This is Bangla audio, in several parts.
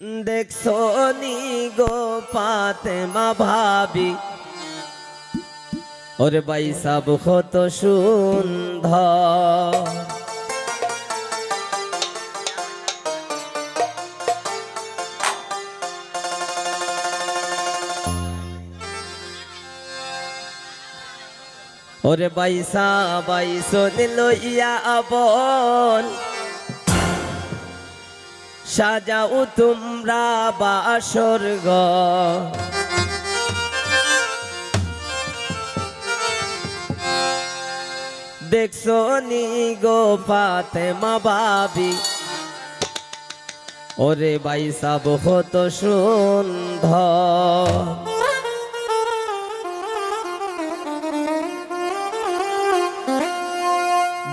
দেখছ নি গো পাতে মা ভাবি? ওরে বাই সব কত সুন্দর। ওরে বাইসা বাইসো লইয়া আবন সাজাও তোমরা বাসর ঘর দেখছ নি গো পাতে মা ওরে বাইসা বহুত সুন্ধ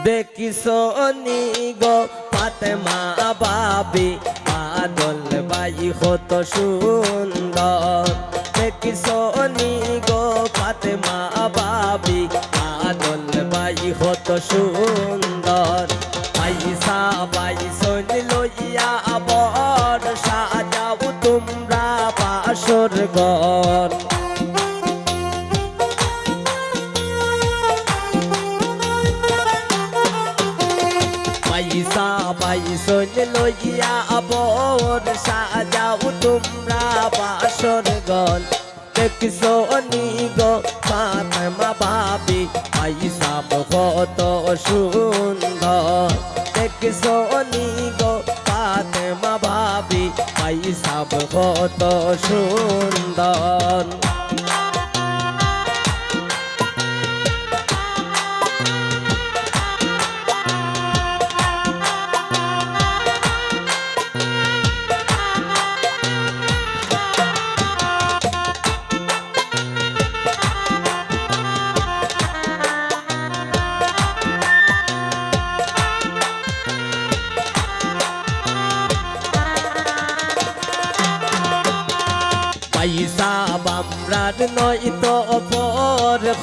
দেখিছো নি গো পাতে মা বাবি? আদল বাই হত সুন্দর। দেখিছো নি গো পাতে মা বাবি আদল বাই হত সুন্দর। পয়সা বাই সন লইয়া আবর সাজাও তোমরা বাসর ঘর। পয়সা পাইসন আবর সাজাও তোমরা বাসর গল দেখছ নি গো ফাতেমা বাবি পয়সা কত সুন্দর। দেখছ নি গো ফাতেমা বাবি পয়সা কত সুন্দর।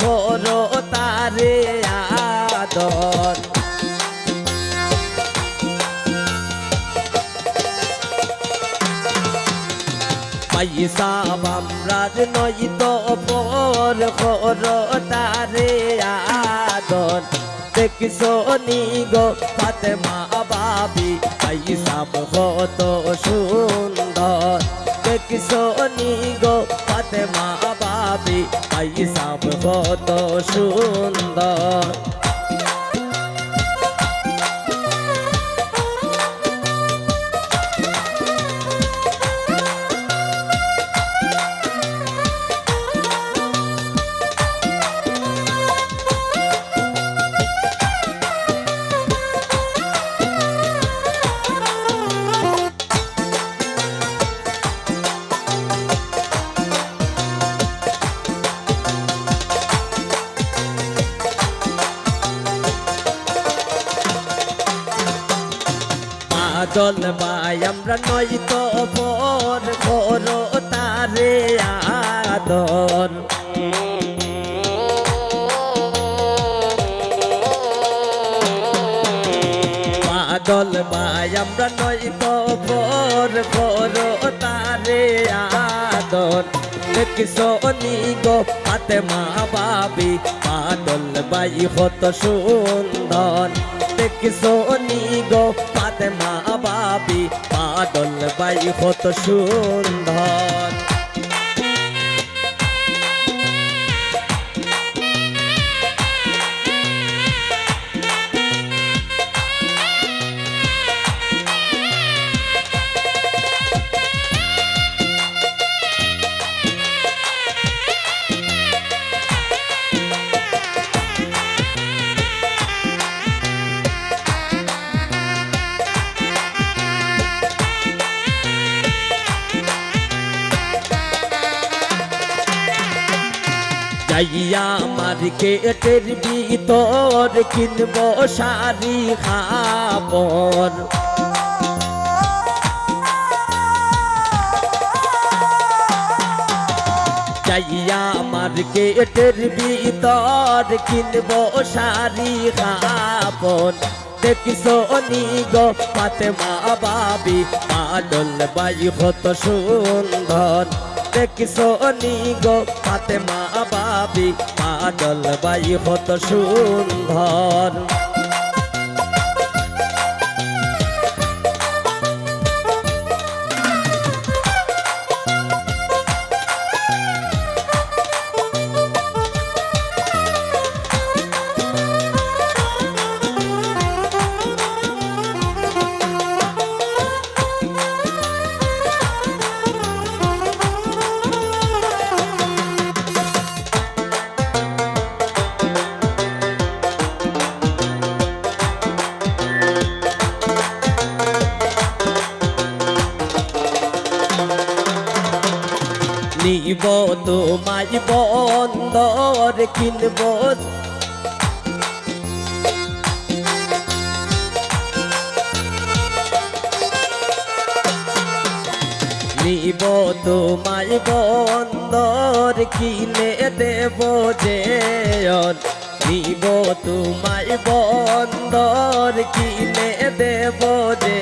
খর তারে আদর। পয়সা বামরার নয় তো অপর খর তারে আদর। দেখছ নি গো ফাতেমা বাবি সুন্দর। দেখছ নি গো ফাতেমা বাবি পয়সা কত সুন্দর। বাই আমরা নয় তো পর খর তারে আদর। পাগল আমরা নই তো পর পর তারে আদর। দেখছ নি গো হাতে মা বাবি পাগল ভাই হত সুন্দর। দেখছ নি গো মা বাপি পাগল বাই কত সুন্দর। যাইয়া মার্কেটের ভিতর কিনব শাড়ি খাপর যাইয়া মার্কেটের ভিতর কিনব শাড়ি খাপর দেখিস নি গো পাতে মা বাবি পাডল বাই হত সুন্দর। দেখিস সনি গো পাতে মা বাবি পাডল বাই হত সুন্দর। নিব তোমায় বন্দর কিনব। নিব, তোমায় বন্দর কিনে দেব যে নিব, তোমায় বন্দর কিনে দেব যে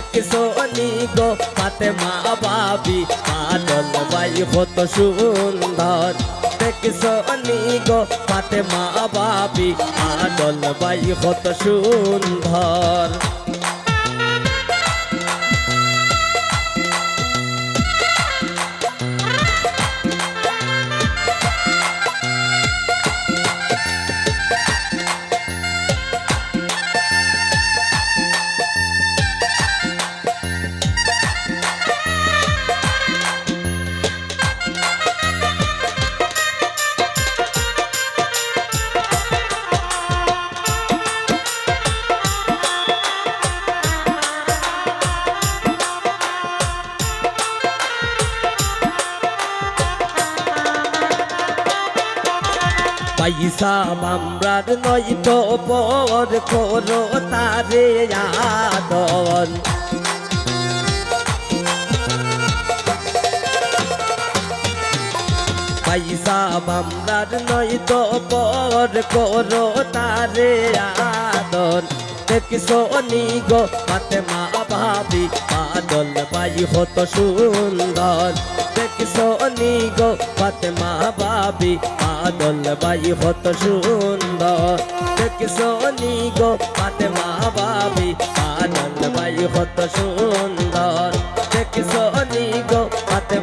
দেখছ নি গো পাতে মা বাবি পাদল বাই হত সুন্দর। দেখছ নি গো পাতে মা বাবি পাদল বাই হত সুন্দর। পয়সা মামরার নয় তো পর করো তারে আদর। পয়সা মামরার নয় তো পর করো তারে আদর। দেখিস নি গো পাতে মা ভাবি পাদল বাই হত সুন্দর। দেখিস নি গো পাতে বাবি আদল বাই হত সুন্দর। দেখিস সোনি গো পাতে বাবি আদল বাই হত সুন্দর। দেখিস সোনি গো পাতে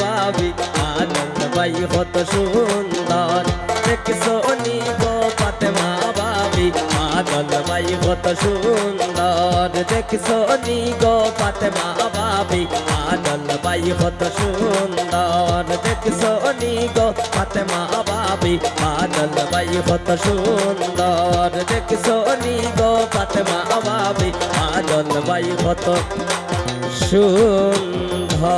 বাবি আদল বাই হত সুন্দর। দেখিস নি গো পাতে মা ভাবি পাদল বাই হত সুন্দর। দেখিস নি গো পাতে মা ভাবি পাদল বাই হত সুন্দর। দেখিস নি গো পাতে মা ভাবি পাদল বাই হত সুন্দর। দেখিস নি গো পাতে মা ভাবি পাদল বাই হত সুন্দর।